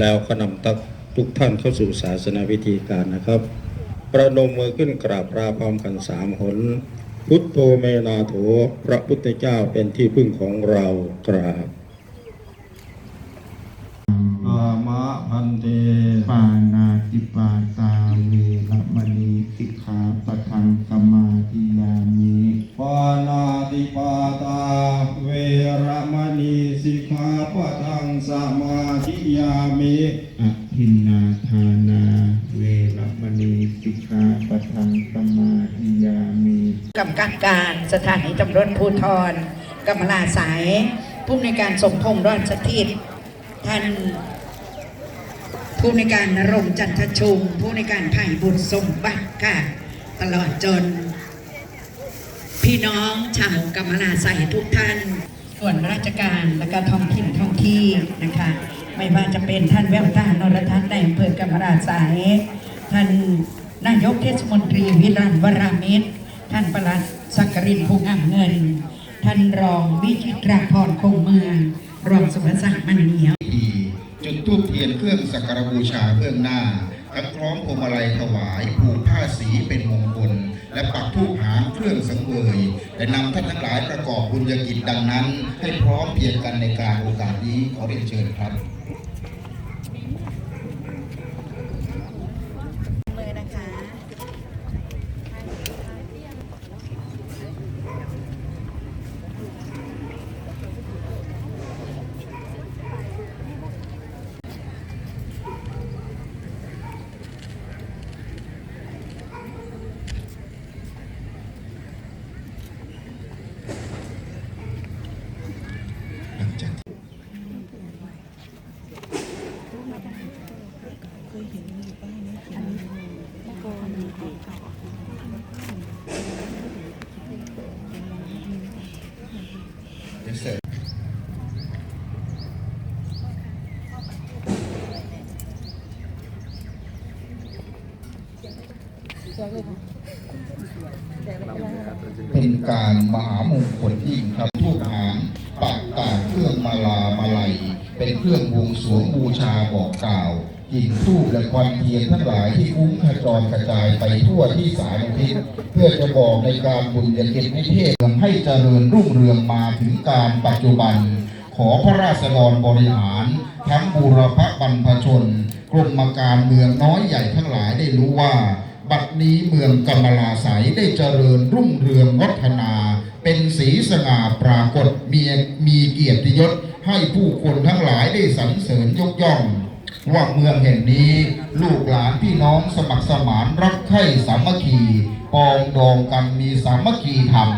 แล้วก็นำตักทุกท่านเข้าสู่ศาสนาวิธีการนะครับ ประนมมือขึ้นกราบลาพร้อมกันสามหน พุทโธเมนาโถพระพุทธเจ้าเป็นที่พึ่งของเรากราบอามะพันเตปานาติปาตา การสถานีตำรวจภูธรกำมลาสายผู้ในการสมพงษ์รอดสถิตท่านผู้ในการนรงจันทชุม ผู้ในการไผ่บุญสมบัติค่ะ ตลอดจน พี่น้องชาวกำมลาสายทุกท่านส่วนราชการและก็ท้องถิ่นท้องที่นะคะ ไม่ว่าจะเป็นท่านแววตานรทัศน์ในอำเภอกำมลาสายท่านนายกเทศมนตรีวิรันวรามิตร ท่านประหลัด สักกรินภูงามเงิน ท่านรองวิจิตรพรคงเมือง รองสุภศักดิ์มันเหนียวพีจุดธูปเทียนเครื่องสักการบูชาเบื้องหน้าทั้งคล้องพวงมาลัยถวายผูกผ้าสีเป็นมงคล และปักธูปหางเครื่องสังเวยและนำท่านทั้งหลายประกอบบุญญกิจดังนั้น ให้พร้อมเพียงกันในการโอกาสนี้ขอเรียนเชิญครับ เลยนะคะ เป็นการมหามงคลยิ่งครับทูปหางปากตาเครื่องมาลามาลัยเป็นเครื่องบวง สวงบูชาบอกกล่าวกลิ่นทูบและควันเทียนทั้งหลายที่คุ้งขจรกระจายไปทั่วที่สารทิศเพื่อจะบอกในการบุญญากิจนิเทศให้เจริญรุ่งเรืองมาถึงการปัจจุบัน ขอพระราษฎรบริหาร ทั้งบูรพบรรพชน กรมการเมืองน้อยใหญ่ทั้งหลายได้รู้ว่า บัดนี้เมืองกำมลาไสยได้เจริญรุ่งเรืองวัฒนา เป็นสีสง่าปรากฏมีมีเกียรติยศ ให้ผู้คนทั้งหลายได้สรรเสริญยกย่อง ว่าเมืองแห่งนี้ลูกหลานพี่น้องสมัครสมานรักใคร่สามัคคีปองดองกันมีสามัคคีธรรม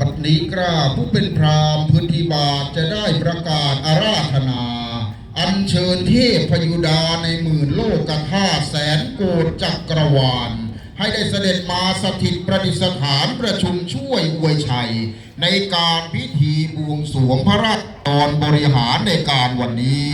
บัดนี้กล้าผู้เป็นพราหมณ์พื้นที่บาทจะได้ประกาศอาราธนา อัญเชิญเทพพยุดาในหมื่นโลกธาตุแสนโกฏจักรวาล ให้ได้เสด็จมาสถิตประดิษฐานประชุมช่วยอวยชัย ในการพิธีบวงสรวงพระราชกรบริหารในการวันนี้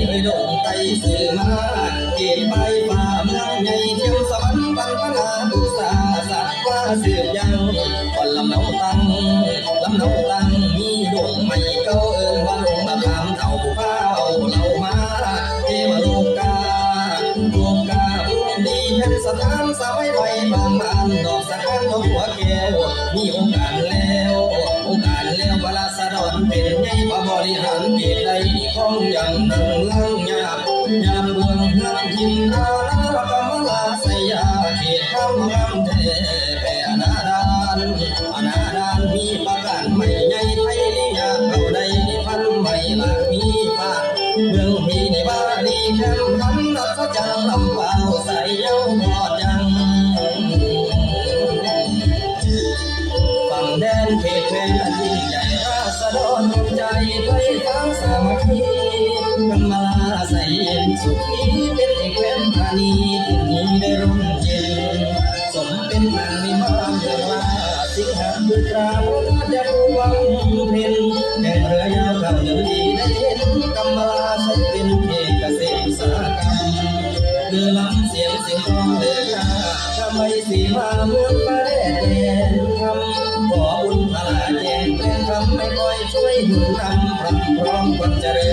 เอ้ยดงไตสื่อมาเก็บใบป่าเมืองใหญ่เที่ยวสวรรค์ปันพนาบุษาสัตว์ว่าสืบยังก่อนลำเนาตังลำเนาตังมีดงไม่เก้าเอิญว่าลงมาถามเท่าผู้ข้าวเรามาเทวโลกาโลกาบุญดีเห็นสถานสมัยใบบางบานดอกสะพานของหัวแก้วมีโอกาสแล้วโอกาสแล้วเวลาสะดอนเป็นไงมาบริหารเกียรติใดของอย่างนั้น ตราพระราชผู้วังเพ็ญแห่งเรือยาวเข้าเดินดีได้เห็นกำมาลาสมเป็นเอกเกษตรอุตสาหกรรมเรือลำเสียงเสียงกลองเดินหน้าทำไมสีมาเมืองฟ้าแดนคำขอบุญพลาแจงแปลงคำไม่ค่อยช่วยหนุนนำพร้ำพร้อมคนเจริญ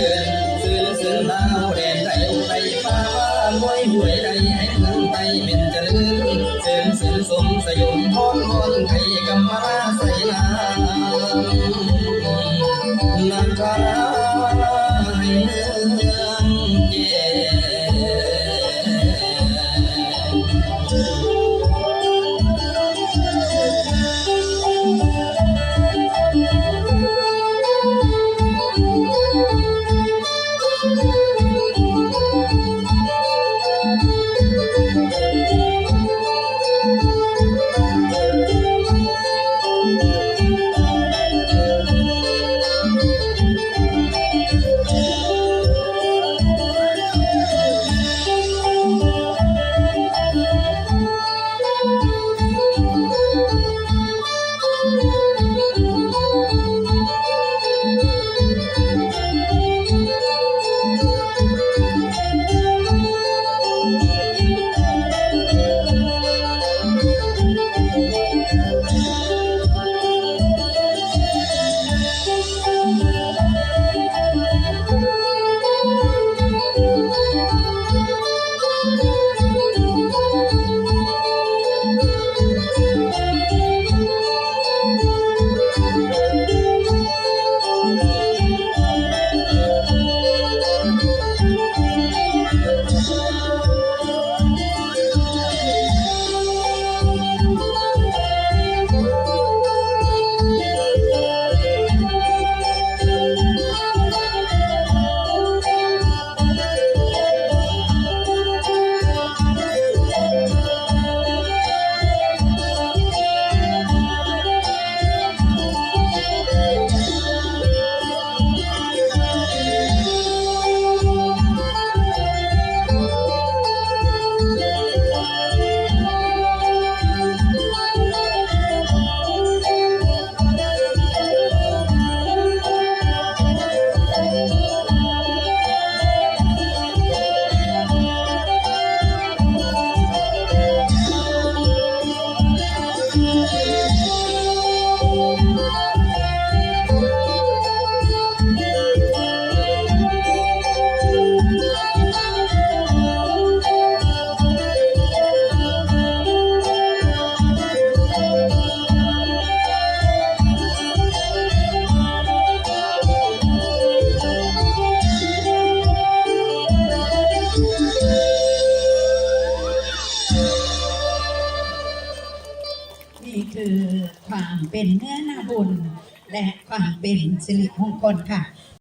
เป็นสิริมงคลค่ะ